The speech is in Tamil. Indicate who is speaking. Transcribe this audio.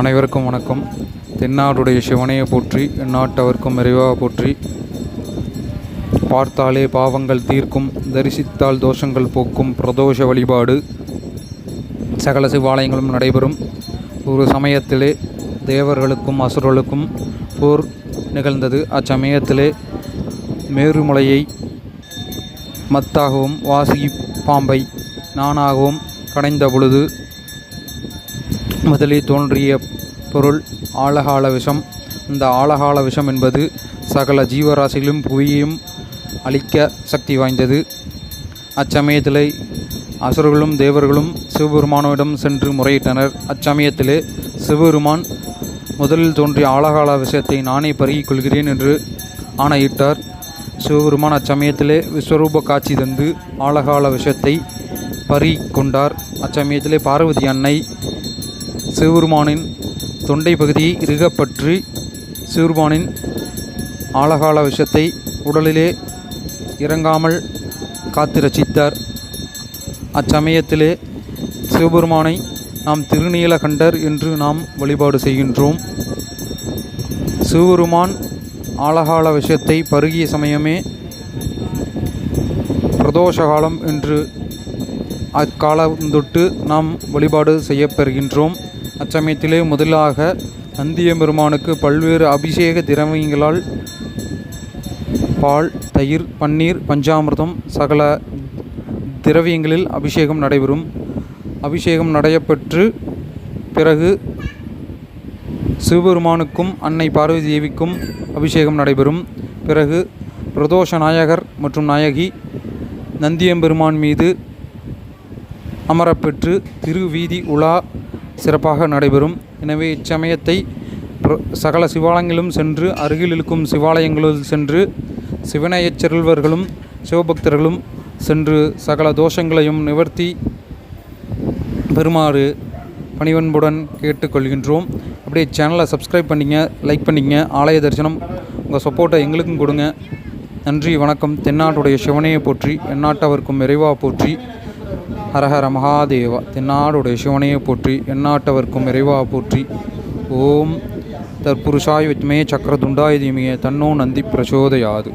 Speaker 1: அனைவருக்கும் வணக்கம். தென்னாடுடைய சிவனையை போற்றி நாட்டவர்க்கும் இறைவாக போற்றி. பார்த்தாலே பாவங்கள் தீர்க்கும் தரிசித்தால் தோஷங்கள் போக்கும் பிரதோஷ வழிபாடு. சகல சிவாலயங்களும் நடைபெறும். ஒரு சமயத்திலே தேவர்களுக்கும் அசுரர்களுக்கும் போர் நிகழ்ந்தது. அச்சமயத்திலே மேருமலையை மத்தாகவும் வாசி பாம்பை நானாகவும் கடைந்த பொழுது முதலில் தோன்றிய பொருள் ஆழகால விஷம். இந்த ஆழகால விஷம் என்பது சகல ஜீவராசிகளும் புவியையும் அழிக்க சக்தி வாய்ந்தது. அச்சமயத்திலே அசுரர்களும் தேவர்களும் சிவபெருமானோவிடம் சென்று முறையிட்டனர். அச்சமயத்திலே சிவபெருமான் முதலில் தோன்றிய ஆழகால விஷயத்தை நானே பருகிக் கொள்கிறேன் என்று ஆணையிட்டார். சிவபெருமான் அச்சமயத்திலே விஸ்வரூப காட்சி தந்து ஆழகால விஷயத்தை பருகிக் கொண்டார். அச்சமயத்திலே பார்வதி அன்னை சிவபெருமானின் தொண்டை பகுதியை இறுகப்பற்றி சிவபெருமானின் ஆழகால விஷத்தை உடலிலே இறங்காமல் காத்து ரசித்தார். அச்சமயத்திலே சிவபெருமானை நாம் திருநீலகண்டர் என்று நாம் வழிபாடு செய்கின்றோம். சிவபெருமான் ஆழகால விஷயத்தை பருகிய சமயமே பிரதோஷ காலம் என்று அக்காலம் தொட்டு நாம் வழிபாடு செய்யப்பெறுகின்றோம் அச்சமயத்திலே முதலாக நந்திய பெருமானுக்கு பல்வேறு அபிஷேக திரவியங்களால் பால் தயிர் பன்னீர் பஞ்சாமிர்தம் சகல திரவியங்களில் அபிஷேகம் நடைபெறும். அபிஷேகம் நடைபெற்று பிறகு சிவபெருமானுக்கும் அன்னை பார்வதி தேவிக்கும் அபிஷேகம் நடைபெறும். பிறகு பிரதோஷ நாயகர் மற்றும் நாயகி நந்தியம்பெருமான் மீது அமரப்பெற்று திருவீதி உலா சிறப்பாக நடைபெறும். எனவே இச்சமயத்தை சகல சிவாலயங்களும் சென்று அருகில் இருக்கும் சிவாலயங்களில் சென்று சிவனையச் செல்வர்களும் சிவபக்தர்களும் சென்று சகல தோஷங்களையும் நிவர்த்தி பெறுமாறு பணிவன்புடன் கேட்டுக்கொள்கின்றோம். அப்படியே சேனலை சப்ஸ்கிரைப் பண்ணிங்க லைக் பண்ணிங்க ஆலய தரிசனம் உங்கள் சப்போர்ட்டை எங்களுக்கும் கொடுங்க. நன்றி வணக்கம். தென்னாட்டுடைய சிவனையை போற்றி எந்நாட்டவர்க்கும் இறைவா போற்றி. ஹரஹர மகாதேவா தென்னாடுடைய சிவனையை போற்றி எந்நாட்டவர்க்கும் இறைவா போற்றி. ஓம். தற்புருஷாய் வித்மே சக்கரதுண்டாய தீமிய தன்னோ நந்தி பிரச்சோதையாது